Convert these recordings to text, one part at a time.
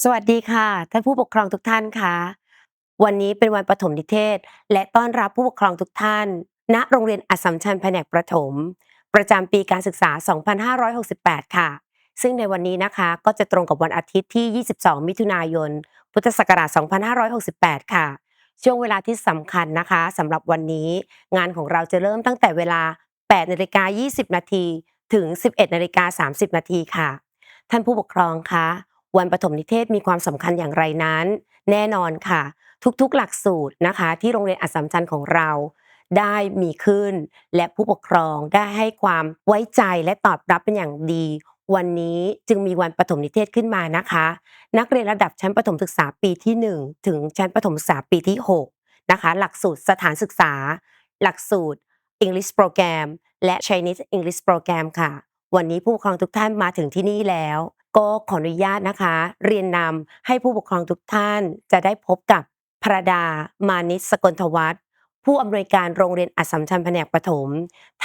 สวัสดีค่ะท่านผู้ปกครองทุกท่านค่ะ วันนี้เป็นวันประถมนิเทศ และต้อนรับผู้ปกครองทุกท่าน ณโรงเรียนอัสสัมชัญแผนกประถม ประจำปีการศึกษา 2568 ค่ะ ซึ่งในวันนี้นะคะก็จะตรงกับวันอาทิตย์ที่ 22 มิถุนายน พุทธศักราช 2568 ค่ะ ช่วงเวลาที่สำคัญนะคะสำหรับวันนี้ งานของเราจะเริ่มตั้งแต่เวลา 8นาฬิกา20 นาทีถึง 11นาฬิกา30 นาทีค่ะ ท่านผู้ปกครองคะ วันปฐมนิเทศมีความสำคัญอย่างไรนั้น แน่นอนค่ะ ทุกๆหลักสูตรนะคะ ที่โรงเรียนอัสสัมชัญของเราได้มีขึ้น และผู้ปกครองได้ให้ความไว้ใจและตอบรับเป็นอย่างดี วันนี้จึงมีวันปฐมนิเทศขึ้นมานะคะ นักเรียนระดับชั้นประถมศึกษาปีที่ 1 ถึงชั้นประถมศึกษาปีที่ 6 นะคะ หลักสูตรสถานศึกษา หลักสูตร English Program และ Chinese English Program ค่ะ วันนี้ผู้ปกครองทุกท่านมาถึงที่นี่แล้ว ก็ขออนุญาตนะคะ เรียนนำให้ผู้ปกครองทุกท่านจะได้พบกับพระดามานิสกลทวัฒน์ผู้อำนวยการโรงเรียนอัสสัมชัญแผนกประถม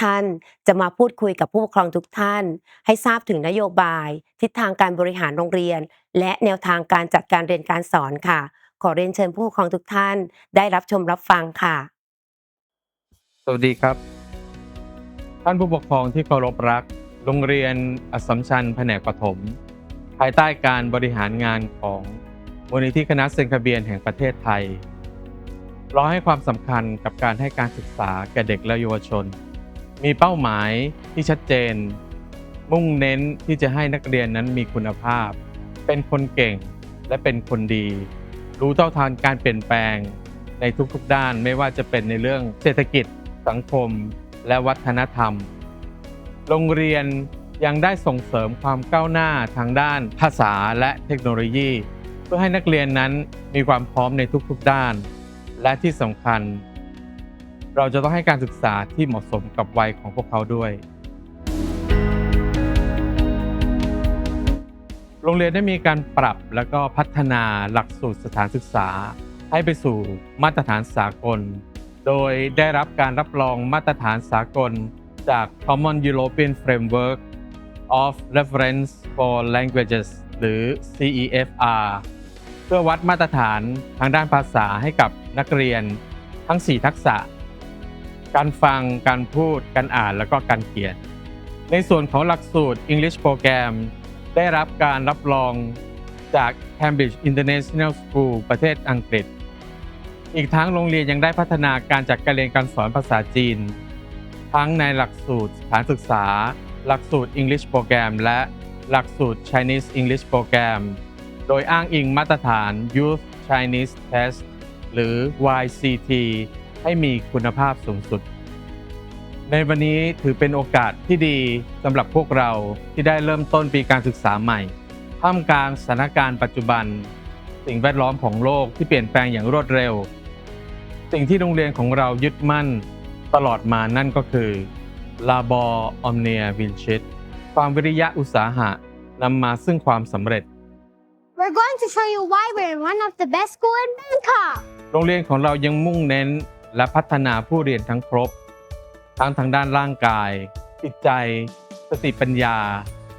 ท่านจะมาพูดคุยกับผู้ปกครองทุกท่าน ให้ทราบถึงนโยบาย ทิศทางการบริหารโรงเรียน และแนวทางการจัดการเรียนการสอนค่ะ ขอเรียนเชิญผู้ปกครองทุกท่าน ได้รับชมรับฟังค่ะ สวัสดีครับ ท่านผู้ปกครองที่เคารพรัก โรงเรียนอัสสัมชัญแผนกประถม ภายใต้การบริหารงานของมูลนิธิคณะเซนคาเบียนแห่งประเทศไทย เราให้ความสำคัญกับการให้การศึกษาแก่เด็กและเยาวชน มีเป้าหมายที่ชัดเจน มุ่งเน้นที่จะให้นักเรียนนั้นมีคุณภาพ เป็นคนเก่งและเป็นคนดี รู้เท่าทันการเปลี่ยนแปลงในทุกๆด้านไม่ว่าจะเป็นในเรื่องเศรษฐกิจสังคมและวัฒนธรรม โรงเรียน ยังได้ส่งเสริมความก้าวหน้าทางด้านภาษาและเทคโนโลยี เพื่อให้นักเรียนนั้นมีความพร้อมในทุกๆด้าน และที่สำคัญ เราจะต้องให้การศึกษาที่เหมาะสมกับวัยของพวกเขาด้วย โรงเรียนได้มีการปรับและก็พัฒนาหลักสูตรสถานศึกษา ให้ไปสู่มาตรฐานสากล โดยได้รับการรับรองมาตรฐานสากลจาก Common European Framework of Reference for Languages หรือ CEFR เพื่อวัดมาตรฐานทางด้านภาษาให้กับนักเรียนทั้ง 4 ทักษะ การฟัง การพูด การอ่าน แล้วก็การเขียน ในส่วนของหลักสูตร English Program ได้รับการรับรองจาก Cambridge International School ประเทศอังกฤษ อีกทั้งโรงเรียนยังได้พัฒนาการจัดการเรียนการสอนภาษาจีน ทั้งในหลักสูตรสถานศึกษา หลักสูตร English Program และหลักสูตร Chinese English Program โดยอ้างอิงมาตรฐาน Youth Chinese Test หรือ YCT ให้มีคุณภาพสูงสุด ในวันนี้ถือเป็นโอกาสที่ดีสำหรับพวกเราที่ได้เริ่มต้นปีการศึกษาใหม่ ท่ามกลางสถานการณ์ปัจจุบัน สิ่งแวดล้อมของโลกที่เปลี่ยนแปลงอย่างรวดเร็ว สิ่งที่โรงเรียนของเรายึดมั่นตลอดมานั่นก็คือ Labor Omnia Vincit ความวิริยะอุตสาหะนำมาซึ่งความสำเร็จ We're going to show you why we're one of the best school in Bangkok. โรงเรียนของเรายังมุ่งเน้นและพัฒนาผู้เรียนทั้งครบ ทั้งทางด้านร่างกาย จิตใจ สติปัญญา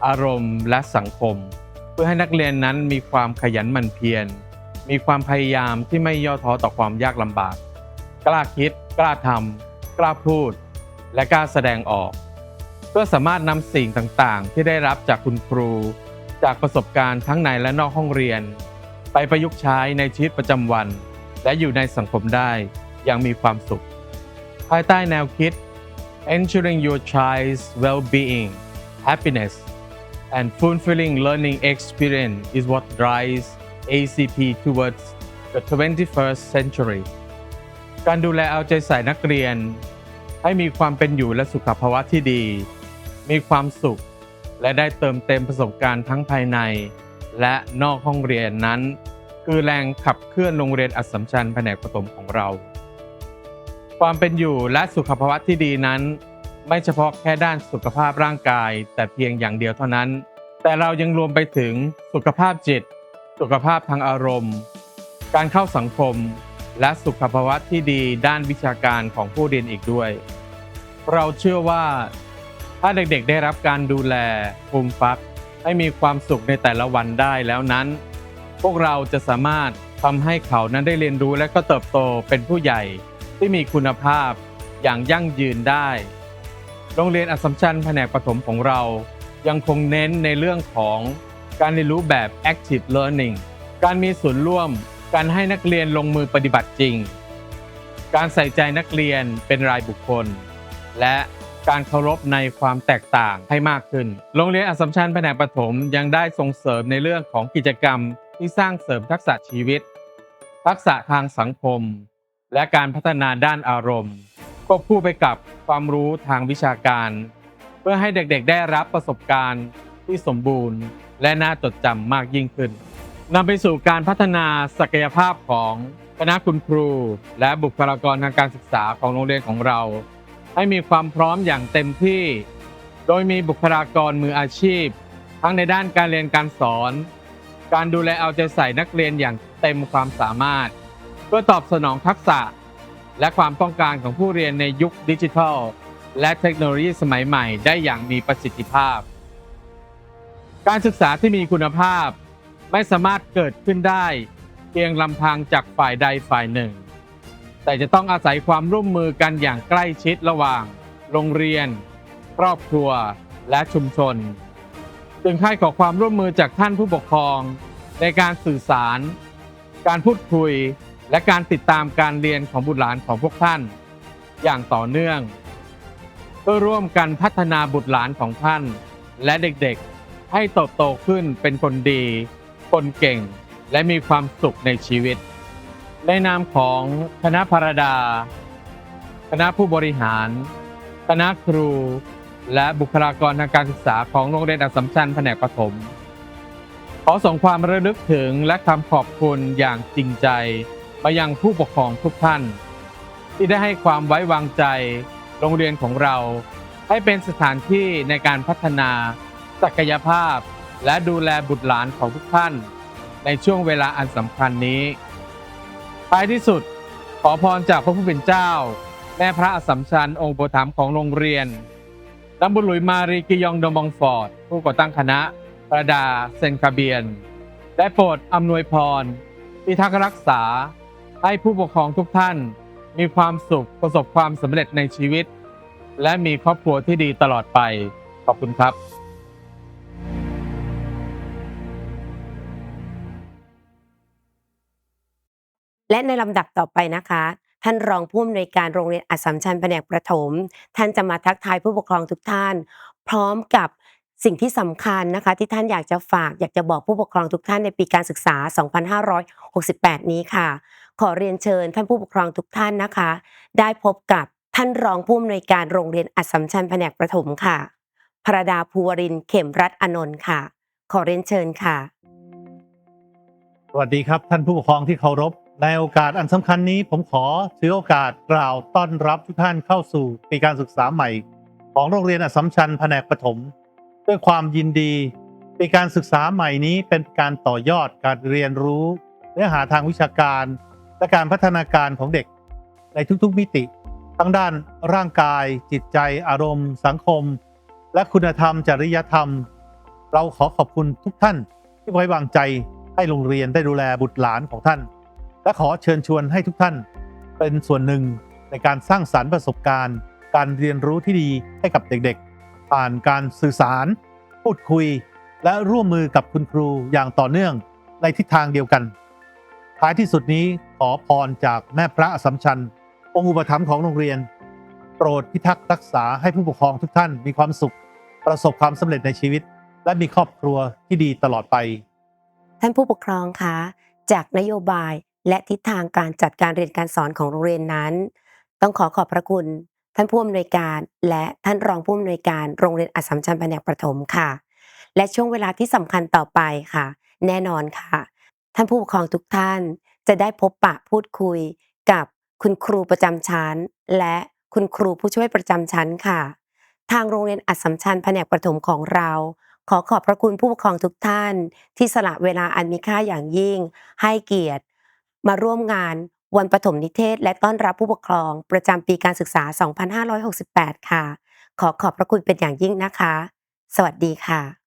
อารมณ์ และสังคม เพื่อให้นักเรียนนั้นมีความขยันหมั่นเพียร มีความพยายามที่ไม่ย่อท้อต่อความยากลำบาก กล้าคิด กล้าทำกล้าพูด และกล้าแสดงออกเพื่อสามารถนำสิ่งต่างๆ ที่ได้รับจากคุณครู จากประสบการณ์ทั้งในและนอกห้องเรียน ไปประยุกต์ใช้ในชีวิตประจำวัน และอยู่ในสังคมได้อย่างมีความสุข ภายใต้แนวคิด ensuring your child's well-being happiness and fulfilling learning experience is what drives ACP towards the 21st century การดูแลเอาใจใส่นักเรียน ให้มีความเป็นอยู่และสุขภาวะที่ดี มีความสุข และได้เติมเต็มประสบการณ์ทั้งภายใน และนอกห้องเรียนนั้น คือแรงขับเคลื่อนโรงเรียนอัสสัมชัญแผนกประถมของเรา ความเป็นอยู่และสุขภาวะที่ดีนั้น ไม่เฉพาะแค่ด้านสุขภาพร่างกาย แต่เพียงอย่างเดียวเท่านั้น แต่เรายังรวมไปถึงสุขภาพจิต สุขภาพทางอารมณ์ การเข้าสังคม และสุขภาวะที่ดีด้านวิชาการของผู้เรียนอีกด้วย เราเชื่อว่า ถ้าเด็กๆได้รับการดูแลฟูมิฟัก ให้มีความสุขในแต่ละวันได้แล้วนั้น พวกเราจะสามารถทำให้เขานั้นได้เรียนรู้และก็เติบโตเป็นผู้ใหญ่ที่มีคุณภาพอย่างยั่งยืนได้ โรงเรียนอัสสัมชัญแผนกประถมของเรา ยังคงเน้นในเรื่องของการเรียนรู้แบบ active learning การมีส่วนร่วม การให้นักเรียนลงมือปฏิบัติจริง การใส่ใจนักเรียนเป็นรายบุคคล และการเคารพในความแตกต่างให้มากขึ้น โรงเรียนอัสมชัญแผนกประถมยังได้ส่งเสริมในเรื่องของกิจกรรมที่สร้างเสริมทักษะชีวิต ทักษะทางสังคม และการพัฒนาด้านอารมณ์ควบคู่ไปกับความรู้ทางวิชาการ เพื่อให้เด็กๆได้รับประสบการณ์ที่สมบูรณ์ และน่าจดจำมากยิ่งขึ้น นำไปสู่การพัฒนาศักยภาพของคณะคุณครู และบุคลากรทางการศึกษาของโรงเรียนของเรา ให้มีความพร้อมอย่างเต็มที่ โดยมีบุคลากรมืออาชีพ ทั้งในด้านการเรียนการสอน การดูแลเอาใจใส่นักเรียนอย่างเต็มความสามารถ เพื่อตอบสนองทักษะ และความต้องการของผู้เรียนในยุคดิจิทัล และเทคโนโลยีสมัยใหม่ได้อย่างมีประสิทธิภาพ การศึกษาที่มีคุณภาพ ไม่สามารถเกิดขึ้นได้ เพียงลำพังจากฝ่ายใดฝ่ายหนึ่ง แต่จะต้องอาศัยความร่วมมือกันอย่างใกล้ชิดระหว่าง โรงเรียน ครอบครัวและชุมชน จึงค่ายขอความร่วมมือจากท่านผู้ปกครอง ในการสื่อสาร การพูดคุย และการติดตามการเรียนของบุตรหลานของพวกท่าน อย่างต่อเนื่องเพื่อร่วมกันพัฒนาบุตรหลานของท่าน และเด็กๆ ให้เติบโตขึ้นเป็นคนดี คนเก่งและมีความสุขในชีวิต ในนามของคณะพารดา คณะผู้บริหาร คณะครู และบุคลากรทางการศึกษาของโรงเรียนอัสสัมชัญแผนกประถมขอส่งความระลึกถึงและคำขอบคุณอย่างจริงใจมายังผู้ปกครองทุกท่าน ที่ได้ให้ความไว้วางใจโรงเรียนของเรา ให้เป็นสถานที่ในการพัฒนาศักยภาพ และดูแลบุตรหลานของทุกท่าน ในช่วงเวลาอันสำคัญนี้ท้ายที่สุด ขอพรจากพระผู้เป็นเจ้า แม่พระอสัมชัญองค์โปรถมของโรงเรียนดัมบุหลุยมารีกิยองดมองฟอร์ด ผู้ก่อตั้งคณะ ประดาเซนคาเบียน ได้โปรดอำนวยพรพิทักษ์รักษา ให้ผู้ปกครองทุกท่าน มีความสุขประสบความสำเร็จในชีวิต และมีครอบครัวที่ดีตลอดไป ขอบคุณครับ และในลำดับต่อไปนะคะ ท่านรองผู้อำนวยการโรงเรียนอัสสัมชัญแผนกประถม ท่านจะมาทักทายผู้ปกครองทุกท่าน พร้อมกับสิ่งที่สำคัญนะคะ ที่ท่านอยากจะฝากอยากจะบอกผู้ปกครองทุกท่านในปีการศึกษา 2568 นี้ค่ะ ขอเรียนเชิญท่านผู้ปกครองทุกท่านนะคะ ได้พบกับท่านรองผู้อำนวยการโรงเรียนอัสสัมชัญแผนกประถมค่ะพระดาภูวรินเข็มรัตน์อนนท์ค่ะ ขอเรียนเชิญค่ะ สวัสดีครับท่านผู้ปกครองที่เคารพ ในโอกาสอันสำคัญนี้ผมขอถือโอกาสกล่าวต้อนรับทุกท่านเข้าสู่ปีการศึกษาใหม่ ของโรงเรียนอัสสัมชัญแผนกประถมด้วยความยินดีปีการศึกษาใหม่นี้เป็นการต่อยอดการเรียนรู้ เนื้อหาทางวิชาการ และการพัฒนาการของเด็ก ในทุกๆมิติ ทั้งด้านร่างกาย จิตใจ อารมณ์ สังคม และคุณธรรม จริยธรรม เราขอขอบคุณทุกท่านที่ไว้วางใจให้โรงเรียนได้ดูแลบุตรหลานของท่าน และขอเชิญชวนให้ทุกท่าน เป็นส่วนหนึ่งในการสร้างสรรค์ประสบการณ์ การเรียนรู้ที่ดีให้กับเด็กๆ ผ่านการสื่อสาร พูดคุย และร่วมมือกับคุณครูอย่างต่อเนื่องในทิศทางเดียวกัน ท้ายที่สุดนี้ขอพรจากแม่พระอสัมชัญ องค์อุปถัมภ์ของโรงเรียน โปรดพิทักษ์รักษาให้ผู้ปกครองทุกท่านมีความสุข ประสบความสำเร็จในชีวิต และมีครอบครัวที่ดีตลอดไป ท่านผู้ปกครองคะจากนโยบาย และทิศทางการจัดการเรียนการสอนของโรงเรียนนั้น ต้องขอขอบพระคุณ ท่านผู้อำนวยการและท่านรองผู้อำนวยการโรงเรียนอัสสัมชัญแผนกประถมค่ะ และช่วงเวลาที่สำคัญต่อไปค่ะ แน่นอนค่ะ ท่านผู้ปกครองทุกท่านจะได้พบปะพูดคุยกับคุณครูประจำชั้น และคุณครูผู้ช่วยประจำชั้นค่ะ ทางโรงเรียนอัสสัมชัญแผนกประถมของเรา ขอขอบพระคุณผู้ปกครองทุกท่าน ที่สละเวลาอันมีค่าอย่างยิ่ง ให้เกียรติ มาร่วมงานวันปฐมนิเทศ และต้อนรับผู้ปกครอง ประจำปีการศึกษา 2568 ค่ะ ขอขอบพระคุณเป็นอย่างยิ่งนะคะ สวัสดีค่ะ